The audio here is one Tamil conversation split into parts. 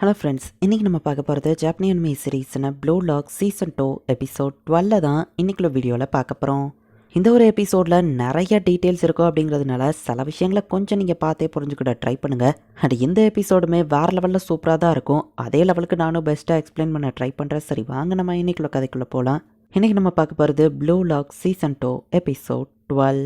ஹலோ ஃப்ரெண்ட்ஸ் இன்றைக்கி நம்ம பார்க்க போகிறது ஜாப்பனியன் மீ சீரீஸ்னு Blue Lock season two episode டுவெல்ல தான் இன்னைக்குள்ள வீடியோவில் பார்க்க போகிறோம் இந்த ஒரு எபிசோடில் நிறைய டீட்டெயில்ஸ் இருக்கும் அப்படிங்கிறதுனால சில விஷயங்களை கொஞ்சம் நீங்கள் பார்த்தே புரிஞ்சுக்கிட்ட ட்ரை பண்ணுங்கள் அண்ட் இந்த எபிசோடுமே வேறு லெவலில் சூப்பராக தான் இருக்கும். அதே லெவலுக்கு நானும் பெஸ்ட்டாக எக்ஸ்பிளைன் பண்ண ட்ரை பண்ணுறேன் சரி வாங்க நம்ம இன்றைக்குள்ள கதைக்குள்ளே போகலாம் இன்றைக்கி நம்ம பார்க்க போகிறது Blue Lock season two episode twelve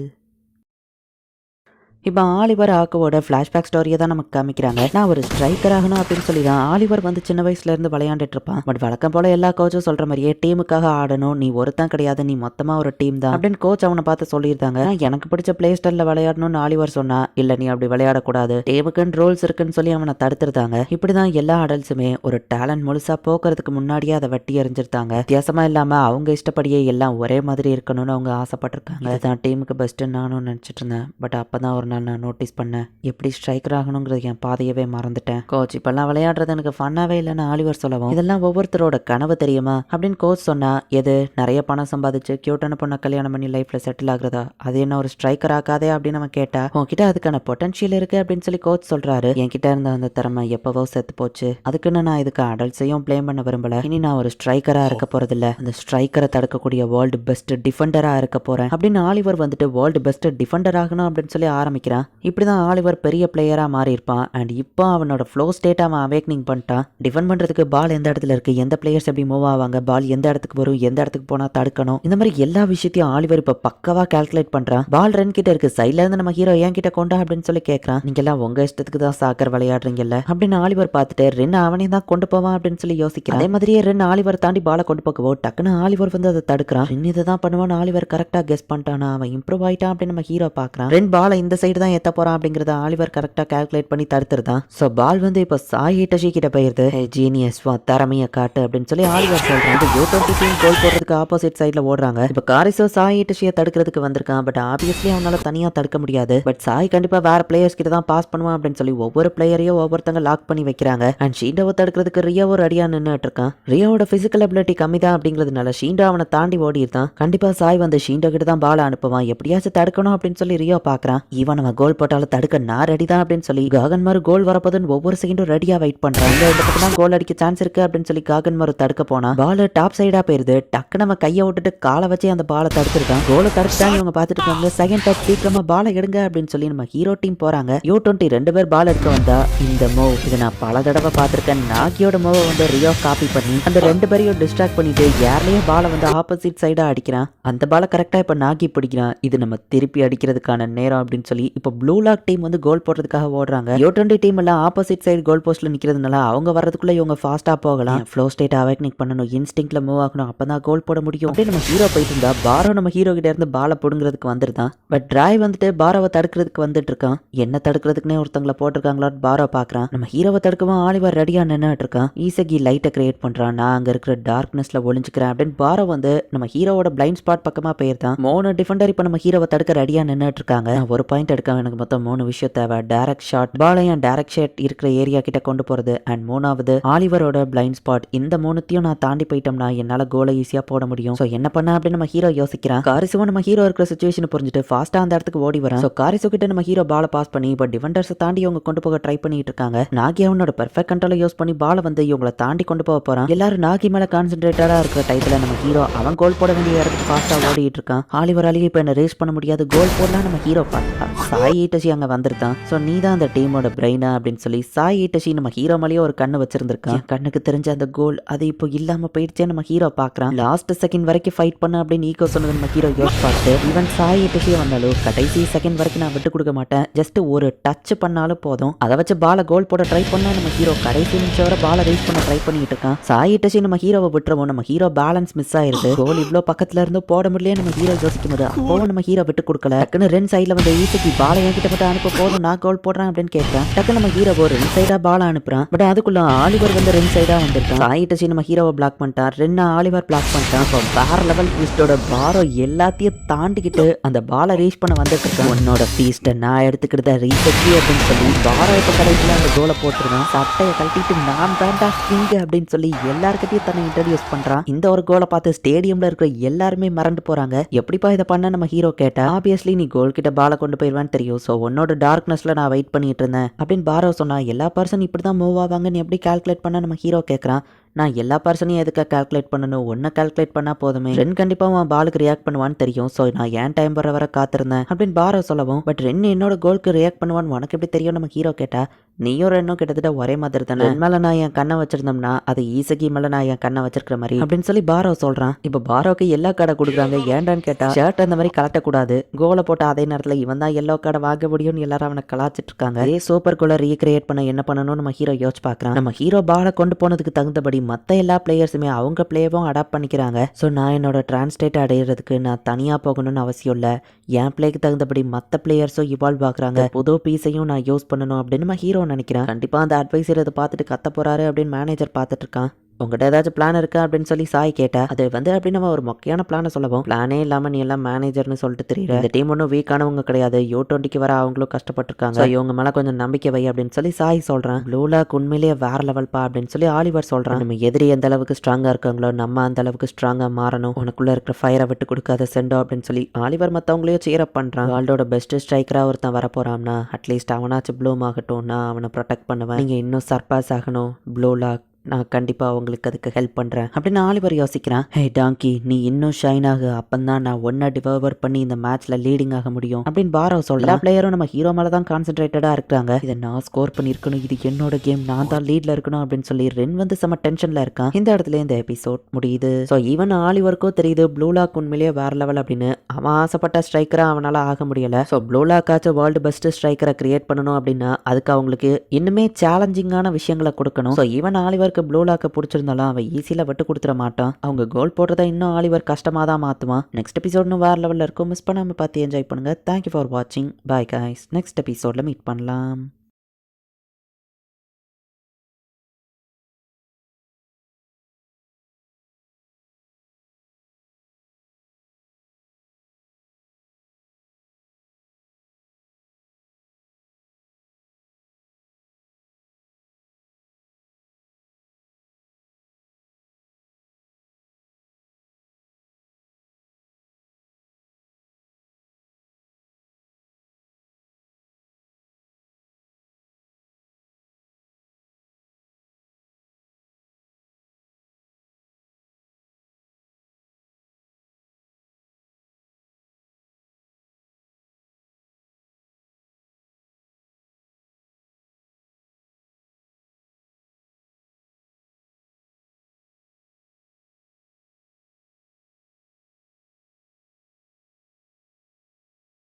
இப்போ ஆலிவர் ஆக்கோவோட ஃப்ளாஷ்பேக் ஸ்டோரியை தான் நமக்கு காமிக்கிறாங்க. நான் ஒரு ஸ்ட்ரைக்கர் ஆகணும் அப்படின்னு சொல்லி தான் ஆலிவர் வந்து சின்ன வயசுல இருந்து விளையாண்டுட்டு இருப்பான். பட் வழக்கம் போல எல்லா கோச்சும் சொல்ற மாதிரியே டீமுக்காக ஆடணும். நீ ஒருத்தன் கிடையாது. நீ மொத்தமா ஒரு டீம் தான். அப்படின்னு கோச் அவனை பார்த்து சொல்லியிருந்தாங்க. எனக்கு பிடிச்ச பிளே ஸ்டைல விளையாடணும்னு ஆலிவர் சொன்னா இல்ல நீ அப்படி விளையாடக்கூடாது. டீமுக்குன்னு ரூல்ஸ் இருக்குன்னு சொல்லி அவனை தடுத்துருந்தாங்க. இப்படிதான் எல்லா அடல்ஸுமே ஒரு டேலண்ட் முழுசா போக்குறதுக்கு முன்னாடியே அதை வெட்டி எறிஞ்சிருந்தாங்க. வித்தியாசமா இல்லாம அவங்க இஷ்டப்படியே எல்லாம் ஒரே மாதிரி இருக்கணும்னு அவங்க ஆசைப்பட்டிருக்காங்க. இதுதான் டீமுக்கு பெஸ்ட்டு நானும் நினைச்சிட்டு இருந்தேன். பட் அப்பதான் ஒரு நாள் நான் நோட்டீஸ் பண்ணேன். எப்படி ஸ்ட்ரைக்கர் ஆகணுங்கிறது என் பாதையவே மறந்துட்டேன். கோச் இப்பெல்லாம் விளையாடுறது எனக்கு ஃபன்னாவே இல்லைன்னு ஆலிவர் சொல்லவும். இதெல்லாம் ஒவ்வொருத்தரோட கனவு தெரியுமா? அப்படின்னு கோச் சொன்னா எது? நிறைய பணம் சம்பாதிச்சு கியூட்டான பொண்ணை கல்யாணம் பண்ணி லைஃப்ல செட்டில் ஆகுறதா? அது என்ன ஒரு ஸ்ட்ரைக்கர் ஆகாதே அப்படின்னு நம்ம கேட்டா உன்கிட்ட அதுக்கான பொட்டன்ஷியல் இருக்கு அப்படின்னு சொல்லி கோச் சொல்றாரு. என்கிட்ட இருந்த அந்த திறமை எப்பவோ செத்து போச்சு. அதுக்குன்னு நான் இதுக்கு அடல்ட்ஸையும் பிளேம் பண்ண விரும்பல. இனி நான் ஒரு ஸ்ட்ரைக்கரா இருக்க போறதில்ல. அந்த ஸ்ட்ரைக்கரை தடுக்கக்கூடிய வேர்ல்டு பெஸ்ட் டிஃபெண்டரா இருக்க போறேன் அப்படின்னு ஆலிவர் வந்துட்டு வேர்ல்டு பெஸ்ட் டிஃபெண்டர் ஆகணும் அப்படின்னு சொல்லி ஆரம்பிக்கிறான் இப்படிதான் ஆலிவர் பெரிய பிளேயரா மாறி இருப்பான் அண்ட் இப்போ அவனோட ஃப்ளோ ஸ்டேட் அவன் அவேக்னிங் பண்ணிட்டான் டிஃபெண்ட் பண்றதுக்கு பால் எந்த இடத்துல இருக்கு? எந்த பிளேயர்ஸ் எப்படி மூவ் ஆவாங்க? பால் எந்த இடத்துக்கு வரும்? எந்த இடத்துக்கு போனா தடுக்கணும்? இந்த மாதிரி எல்லா விஷயத்தையும் ஆலிவர் இப்போ பக்கவா கால்குலேட் பண்றான் பால் ரன் கிட்ட இருக்கு. சைடில் இருந்து நம்ம ஹீரோ ஏன் கிட்ட கொண்டா அப்படின்னு சொல்லி கேட்குறான் நீங்க எல்லாம் உங்க இஷ்டத்துக்கு தான் சாக்கர் விளையாடுறீங்கல்ல? அப்படின்னு ஆலிவர் பார்த்துட்டு ரென் அவனே தான் கொண்டு போவான் அப்படின்னு சொல்லி யோசிக்கிறான் அதே மாதிரியே ரென் ஆலிவர் தாண்டி பாலை கொண்டு போகவோ டக்குன்னு ஆலிவர் வந்து அதை தடுக்கிறான். ரென் இதை தான் பண்ணுவான் ஆலிவர் கரெக்டா கெஸ் பண்ணிட்டானா? அவன் இம்ப்ரூவ் ஆயிட்டான் அப்படின்னு நம்ம ஹீரோ பார்க்குறான் ரென் பாலை இந்த சைடு தான் எத்த போறான் அப்படிங்கறத ஆலிவர் கரெக்டா கால்குலேட் பண்ணி தடுத்துருதான். சோ பால் வந்து இப்போ சாய் ஹிட்டஷி கிட்ட போயிருது. ஜீனியஸ் வா திறமைய காட்டு அப்படின்னு சொல்லி ஆலிவர் சொல்றான். யூ டுவெண்ட்டி டீம் கோல் போடுறதுக்கு ஆப்போசிட் சைடுல ஓடுறாங்க. இப்போ காரிசோ சாய் ஹிட்டஷியை தடுக்கிறதுக்கு வந்திருக்கான். பட் ஆப்வியஸ்லி அவனால தனியா தடுக்க முடியாது. பட் சாய் கண்டிப்பா வேற பிளேயர்ஸ் கிட்ட தான் பாஸ் பண்ணுவான் அப்படின்னு சொல்லி ஒவ்வொரு பிளேயரையும் ஒவ்வொருத்தங்க லாக் பண்ணி வைக்கிறாங்க. அண்ட் ஷீண்டாவை தடுக்கிறதுக்கு ரியா ஒரு அடியா நின்னுட்டு இருக்கான். ரியாவோட பிசிக்கல் அபிலிட்டி கம்மி தான் அப்படிங்கிறதுனால ஷீண்டா அவனை தாண்டி ஓடி இருந்தான் கண்டிப்பா சாய் வந்து ஷீண்டா கிட்ட தான் பால் அனுப்புவான். எப்படியாச்சும் தடுக்கணும் அப்படின்னு சொல்லி ரியோ பாக்குறான். ஈவன் நம்ம கோல் போட்டாலும் தடுக்க நான் ரெடி தான் அப்படின்னு சொல்லி காகன்மாரு கோல் வரப்போதுன்னு ஒவ்வொரு செகண்டும் ரெடியா வெயிட் பண்ணுறாங்க இந்த பக்கம் தான் கோல் அடிக்க சான்ஸ் இருக்கு அப்படின்னு சொல்லி காகன்மாரு தடுக்க போனா பால் டாப் சைடா போயிருது. டக்கு நம்ம கையை விட்டுட்டு காலை வச்சு அந்த பாலை தடுத்துருக்கான். கோலை தடுத்துட்டாங்க இவங்க பார்த்துட்டு இருக்காங்க செகண்ட் டச் சீக்கிரமா பாலை எடுங்க அப்படின்னு சொல்லி நம்ம ஹீரோ டீம் போறாங்க. யூ டுவெண்ட்டி ரெண்டு பேர் பால் எடுக்க வந்தா இந்த மூவ் இதை நான் பல தடவை பார்த்திருக்கேன். நாகியோட மூவை வந்து ரியோ காப்பி பண்ணி அந்த ரெண்டு பேரையும் டிஸ்ட்ராக்ட் பண்ணிட்டு யார்லயும் பாலை வந்து ஆப்போசிட் சைடா அடிக்கிறான். அந்த பாலை கரெக்டா இப்ப நாகி பிடிக்கிறான். இது நம்ம திருப்பி அடிக்கிறதுக்கான நேரம் அப்படின்னு சொல்லி இப்போ ப்ளூ லாக் டீம் வந்து கோல் போடுறதுக்காக ஓடுறாங்க. யூ டுவெண்ட்டி டீம் எல்லாம் ஆப்போசிட் சைடு கோல் போஸ்ட்ல நிக்கிறதுனால அவங்க வர்றதுக்குள்ள இவங்க ஃபாஸ்டா போகலாம். ஃப்ளோ ஸ்டேட் அவேக்னிக் பண்ணணும் இன்ஸ்டிங்ல மூவ் ஆகணும் அப்பதான் கோல் போட முடியும். அப்படியே நம்ம ஹீரோ போயிட்டு இருந்தா பாரோ நம்ம ஹீரோ கிட்ட இருந்து பாலை புடுங்கிறதுக்கு வந்துருதான். பட் டிராய் வந்துட்டு பாரோவை தடுக்கிறதுக்கு வந்துட்டு இருக்கான் என்ன தடுக்கிறதுக்குன்னே ஒருத்தங்களை போட்டிருக்காங்களான்னு பாரோ பாக்குறான். நம்ம ஹீரோவை தடுக்கவும் ஆலிவர் ரெடியா நின்னுட்டு இருக்கான் ஈசகி லைட்டை கிரியேட் பண்றான். நான் அங்க இருக்கிற டார்க்னஸ்ல ஒளிஞ்சுக்கிறேன் அப்படின்னு பாரோ வந்து நம்ம ஹீரோவோட பிளைண்ட் ஸ்பாட் பக்கமா போயிருந்தான். மூணு டிஃபெண்டர் இப்ப நம்ம ஹீரோவை தடுக்க ரெடியா நின்னுட்டு இருக்காங்க ஒரு பாயிண்ட் எடுக்க எனக்கு மொத்தம் மூணு விஷயம் தேவை. டேரக்ட் ஷாட் பாலையும் டேரக்ட் ஷாட் இருக்கிற ஏரியா கிட்ட கொண்டு போறது. அண்ட் மூணாவது ஆலிவரோட பிளைண்ட் ஸ்பாட் இந்த மூணுத்தையும் நான் தாண்டி போயிட்டோம்னா என்னால கோலை ஈஸியா போட முடியும். ஸோ என்ன பண்ண அப்படின்னு நம்ம ஹீரோ யோசிக்கிறான் காரிசுவோ நம்ம ஹீரோ இருக்கிற சுச்சுவேஷன் புரிஞ்சுட்டு ஃபாஸ்டா அந்த இடத்துக்கு ஓடி வரேன். ஸோ காரிசு கிட்ட நம்ம ஹீரோ பாலை பாஸ் பண்ணி இப்போ டிஃபெண்டர்ஸை தாண்டி இவங்க கொண்டு போக ட்ரை பண்ணிட்டு இருக்காங்க. நாகி அவனோட பெர்ஃபெக்ட் கண்ட்ரோலை யூஸ் பண்ணி பாலை வந்து இவங்களை தாண்டி கொண்டு போக போறான். எல்லாரும் நாகி மேல கான்சென்ட்ரேட்டடா இருக்கிற டைத்துல நம்ம ஹீரோ அவன் கோல் போட வேண்டிய இடத்துக்கு ஃபாஸ்டா ஓடிட்டு இருக்கான். ஆலிவராலேயே இப்போ என்ன ரேஸ் பண்ண முடியாது. கோல் போடலாம் நம்ம ஹீரோ பார்த்தா சாய் ஏட்டஷி அங்கே வந்திருக்கான். ஸோ நீ தான் அந்த டீமோட பிரெயினா அப்படின்னு சொல்லி சாய் ஏட்டஷி நம்ம ஹீரோ மேலேயே ஒரு கண்ணு வச்சிருந்திருக்கான். கண்ணுக்கு தெரிஞ்ச அந்த கோல் அது இப்போ இல்லாம போயிடுச்சே நம்ம ஹீரோ பாக்குறான் லாஸ்ட் செகண்ட் வரைக்கும் ஃபைட் பண்ண அப்படின்னு ஈகோ சொன்னது நம்ம ஹீரோ யோஸ் பார்த்து ஈவன் சாய் ஈட்டசி வந்தாலும் கடைசி செகண்ட் வரைக்கும் நான் விட்டு கொடுக்க மாட்டேன். ஜஸ்ட் ஒரு டச் பண்ணாலும் போதும். அதை வச்சு பாலை கோல் போட ட்ரை பண்ணா நம்ம ஹீரோ கடைசி நிமிஷம் வரை பாலை ரேஸ் பண்ண ட்ரை பண்ணிட்டு இருக்கான். சாய் ஈட்டசி நம்ம ஹீரோவை விட்டுறவும் நம்ம ஹீரோ பேலன்ஸ் மிஸ் ஆயிருது. கோல் இவ்வளோ பக்கத்துல இருந்து போட முடியல நம்ம ஹீரோ யோசிக்கும் போது. அப்போ நம்ம ஹீரோ விட்டு கொடுக்கல. டக்குன்னு ரெண்டு சைட்ல வந்து ஈசக்கி பாலை என்கிட்ட மட்டும் அனுப்ப போதும் நான் கோல் போடுறேன் அப்படின்னு கேட்கறேன் டக்கு நம்ம ஹீரோ ஒரு ரெண்டு சைடா பால் அனுப்புறான். பட் அதுக்குள்ள ஆலிவர் வந்து ரெண்டு சைடா வந்திருக்கான். சாயிட்டு நம்ம ஹீரோவை பிளாக் பண்ணிட்டான். ரெண்டு ஆலிவர் பிளாக் பண்ணிட்டான். இப்போ வேற லெவல் ட்விஸ்டோட பாரோ எல்லாத்தையும் தாண்டிக்கிட்டு அந்த பாலை ரீச் பண்ண வந்துட்டு இருக்கான் உன்னோட ஃபீஸ்ட்டை நான் எடுத்துக்கிட்டத ரீசெக்டி அப்படின்னு சொல்லி பாரோ இப்போ கடைசியில் அந்த கோலை போட்டுருக்கான். சட்டையை கழட்டிட்டு நான் தாண்டா கிங் அப்படின்னு சொல்லி எல்லாருக்கிட்டையும் தன்னை இன்ட்ரடியூஸ் பண்றான். இந்த ஒரு கோலை பார்த்து ஸ்டேடியம்ல இருக்கிற எல்லாருமே மறந்து போறாங்க. எப்படிப்பா இதை பண்ண நம்ம ஹீரோ கேட்டா? ஆப்வியஸ்லி நீ கோல் கிட்ட பாலை கொண்டு போயிருவேன் பண்ணுவான்னு தெரியும். ஸோ உன்னோட டார்க்னஸில் நான் வெயிட் பண்ணிட்டு இருந்தேன். அப்படின்னு பாரோ சொன்னா எல்லா பர்சன் இப்படி தான் மூவ் ஆவாங்கன்னு எப்படி கால்குலேட் பண்ண? நம்ம ஹீரோ கேட்குறான் நான் எல்லா பர்சனையும் எதுக்கு கால்குலேட் பண்ணணும்? ஒன்றை கால்குலேட் பண்ணால் போதுமே. ரென் கண்டிப்பாக அவன் பாலுக்கு ரியாக்ட் பண்ணுவான்னு தெரியும். ஸோ நான் ஏன் டைம் வர வர காத்திருந்தேன். அப்படின்னு பாரோ சொல்லவும் பட் ரென் என்னோட கோலுக்கு ரியாக்ட் பண்ணுவான்னு உனக்கு எப்படி தெரியும்? நம்ம ஹீரோ கேட்டா நீயும் ரெண்டும் கிட்டத்தட்ட ஒரே மாதிரி தானே? மேலே நான் என் கண்ணை வச்சிருந்தோம்னா அது ஈசகி மேலே நான் என் கண்ணை வச்சிருக்கிற மாதிரி. அப்படின்னு சொல்லி பாரோ சொல்கிறான் இப்போ பாரோக்கு எல்லா கடை கொடுக்குறாங்க. ஏன்டான்னு கேட்டா ஷர்ட் அந்த மாதிரி கலட்டக்கூடாது கோலை போட்ட அதே நேரத்தில் இவன் தான் எல்லோ கடை வாங்க முடியும்னு எல்லாரும் அவனை கலாச்சிட்டு இருக்காங்க. அதே சூப்பர் கோலை ரீக்ரியேட் பண்ண என்ன பண்ணணும் நம்ம ஹீரோ யோசிச்சு பார்க்குறான். நம்ம ஹீரோ பாலை கொண்டு போனதுக்கு தகுந்தபடி மற்ற எல்லா பிளேயர்ஸுமே அவங்க பிளேயவும் அடாப்ட் பண்ணிக்கிறாங்க. ஸோ நான் என்னோட டிரான்ஸ்லேட் அடையிறதுக்கு நான் தனியாக போகணும்னு அவசியம் இல்லை. என் பிளேக்கு தகுந்தபடி மற்ற பிளேயர்ஸும் இவால்வ் ஆகுறாங்க. புது பீஸையும் நான் யூஸ் பண்ணணும் அப்படின்னு நம்ம ஹீரோ நினைக்கிறேன். கண்டிப்பாக அந்த அட்வைசர் இதை பார்த்துட்டு கத்த போகிறாரு அப்படின்னு மேனேஜர் பார்த்துட்ருக்கான் உங்கள்கிட்ட ஏதாச்சும் பிளான் இருக்கா அப்படின்னு சொல்லி சாய் கேட்டா அது வந்து அப்படி நம்ம ஒரு மொக்கையான பிளானை சொல்லவும். பிளானே இல்லாமல் நீ எல்லாம் மேனேஜர்னு சொல்லிட்டு தெரியல இந்த டீம் ஒன்றும் வீக்கானவங்க கிடையாது. யூ டுவெண்ட்டிக்கு வர அவங்களும் கஷ்டப்பட்டிருக்காங்க. இவங்க மேலே கொஞ்சம் நம்பிக்கை வை அப்படின்னு சொல்லி சாய் சொல்கிறேன் ப்ளூலாக் உண்மையிலேயே வேற லெவல் பா அப்படின்னு சொல்லி ஆலிவர் சொல்கிறான் நம்ம எதிரி எந்த அளவுக்கு ஸ்ட்ராங்காக இருக்காங்களோ நம்ம அந்த அளவுக்கு ஸ்ட்ராங்காக மாறணும். உனக்குள்ளே இருக்கிற ஃபயரை விட்டு கொடுக்காத செண்டோ அப்படின்னு சொல்லி ஆலிவர் மற்றவங்களையும் சீரப் பண்ணுறான் வேர்ல்டோட பெஸ்ட் ஸ்ட்ரைக்கராக ஒருத்தன் வர போகிறான்னா அட்லீஸ்ட் அவனாச்சும் ப்ளூம் ஆகட்டும் நான் அவனை ப்ரொடெக்ட் பண்ணுவேன். நீங்கள் இன்னும் சர்பாஸ் ஆகணும். ப்ளூ லாக் நான் கண்டிப்பாக அவங்களுக்கு அதுக்கு ஹெல்ப் பண்ணுறேன் அப்படின்னு ஆலிவர் யோசிக்கிறான். ஹே டாங்கி நீ இன்னும் ஷைன் ஆகு. அப்பந்தான் நான் ஒன்னா டிவர்வர் பண்ணி இந்த மேட்ச்ல லீடிங் ஆக முடியும். அப்படின்னு பாரோ சொல்ல எல்லா பிளேயரும் நம்ம ஹீரோ மேலே தான் கான்சென்ட்ரேட்டடாக இருக்கிறாங்க. இதை நான் ஸ்கோர் பண்ணியிருக்கணும். இது என்னோட கேம் நான் தான் லீட்ல இருக்கணும். அப்படின்னு சொல்லி ரென் வந்து செம்ம டென்ஷனில் இருக்கான். இந்த இடத்துல இந்த எபிசோட் முடியுது. ஸோ ஈவன் ஆலிவருக்கும் தெரியுது ப்ளூலாக் உண்மையிலேயே வேற லெவல் அப்படின்னு. அவன் ஆசைப்பட்ட ஸ்ட்ரைக்கராக அவனால் ஆக முடியல. ஸோ ப்ளூலாக்காச்சும் வேர்ல்டு பெஸ்ட் ஸ்ட்ரைக்கரை கிரியேட் பண்ணணும் அப்படின்னா அதுக்கு அவங்களுக்கு இன்னுமே சேலஞ்சிங்கான விஷயங்களை கொடுக்கணும். ஸோ ஈவன் ஆலிவருக்கு ப்ளூ லாக்கை பிடிச்சிருந்தாலும் அவன் ஈஸியில் விட்டு கொடுத்துட மாட்டான். அவங்க கோல் போடுறத இன்னும் ஆலிவர் கஷ்டமாக தான் மாற்றுவான் நெக்ஸ்ட் எபிசோட்னு வேறு லெவலில் இருக்கும். மிஸ் பண்ணாமல் பார்த்து என்ஜாய் பண்ணுங்கள் தேங்க்யூ ஃபார் வாட்சிங் பாய் காய்ஸ் நெக்ஸ்ட் எபிசோடில் மீட் பண்ணலாம்.